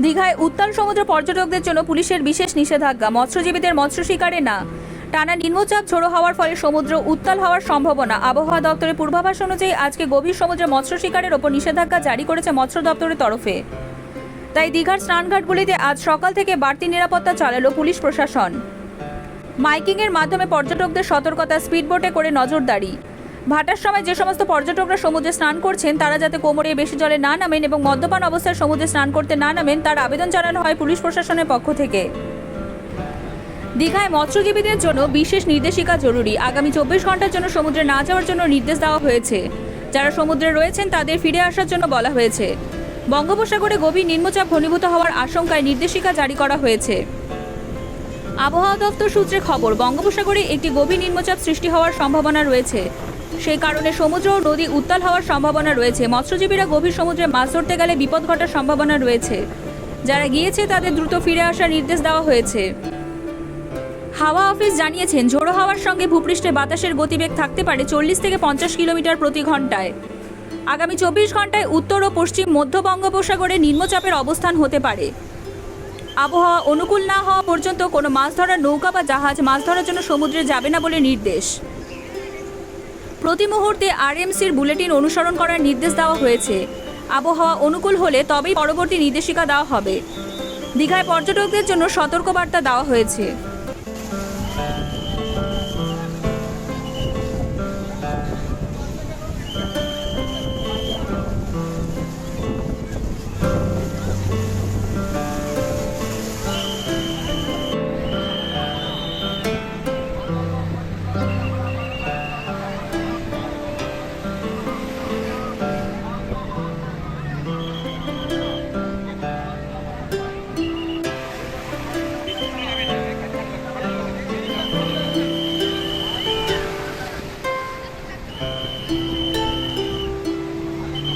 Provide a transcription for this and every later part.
দীঘায় উত্তাল সমুদ্র পর্যটকদের জন্য পুলিশের বিশেষ নিষেধাজ্ঞা। মৎস্যজীবীদের মৎস্য শিকারে না। টানা নিম্নচাপ ঝোড়ো হওয়ার ফলে সমুদ্র উত্তাল হওয়ার সম্ভাবনা। আবহাওয়া দপ্তরের পূর্বাভাস অনুযায়ী আজকে গভীর সমুদ্রে মৎস্য শিকারের ওপর নিষেধাজ্ঞা জারি করেছে মৎস্য দপ্তরের তরফে। তাই দীঘার স্নানঘাটগুলিতে আজ সকাল থেকে বাড়তি নিরাপত্তা চালালো পুলিশ প্রশাসন। মাইকিংয়ের মাধ্যমে পর্যটকদের সতর্কতা স্পিডবোটে করে নজরদারি। ভাটার সময় যে সমস্ত পর্যটকরা সমুদ্রে স্নান করছেন, তারা যাতে কোমরে বেশি জলে না নামেন এবং মদ্যপান অবস্থায় সমুদ্রে স্নান করতে না নামেন, তার আবেদন জানানো হয় পুলিশ প্রশাসনের পক্ষ থেকে। দীঘায় মৎস্যজীবীদের জন্য বিশেষ নির্দেশিকা জরুরি। আগামী চব্বিশ ঘণ্টার জন্য সমুদ্রে না যাওয়ার জন্য নির্দেশ দেওয়া হয়েছে। যারা সমুদ্রে রয়েছেন, তাদের ফিরে আসার জন্য বলা হয়েছে। বঙ্গোপসাগরে গভীর নিম্নচাপ ঘনীভূত হওয়ার আশঙ্কায় নির্দেশিকা জারি করা হয়েছে। আবহাওয়া দপ্তর সূত্রে খবর, বঙ্গোপসাগরে একটি গভীর নিম্নচাপ সৃষ্টি হওয়ার সম্ভাবনা রয়েছে। সেই কারণে সমুদ্র ও নদী উত্তাল হওয়ার সম্ভাবনা রয়েছে। মৎস্যজীবীরা গভীর সমুদ্রে মাছ ধরতে গেলে বিপদ ঘটার সম্ভাবনা রয়েছে। যারা গিয়েছে তাদের দ্রুত ফিরে আসার নির্দেশ দেওয়া হয়েছে। হাওয়া অফিস জানিয়েছেন, ঝোড়ো হাওয়ার সঙ্গে ভূপৃষ্ঠে বাতাসের গতিবেগ থাকতে পারে চল্লিশ থেকে পঞ্চাশ কিলোমিটার প্রতি ঘন্টায় আগামী চব্বিশ ঘন্টায় উত্তর ও পশ্চিম মধ্য বঙ্গোপসাগরে নিম্নচাপের অবস্থান হতে পারে। আবহাওয়া অনুকূল না হওয়া পর্যন্ত কোনো মাছ ধরার নৌকা বা জাহাজ মাছ ধরার জন্য সমুদ্রে যাবে না বলে নির্দেশ। প্রতি মুহূর্তে আরএমসির বুলেটিন অনুসরণ করার নির্দেশ দেওয়া হয়েছে। আবহাওয়া অনুকূল হলে তবেই পরবর্তী নির্দেশিকা দেওয়া হবে। দীঘায় পর্যটকদের জন্য সতর্কবার্তা দেওয়া হয়েছে।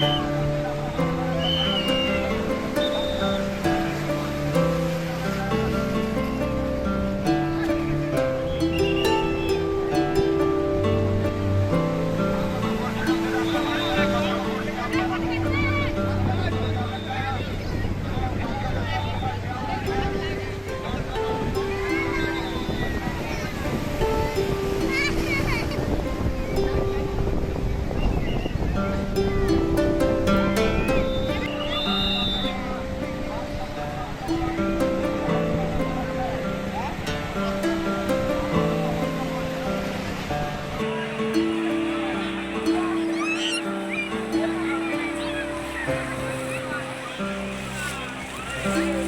Bye. Bye.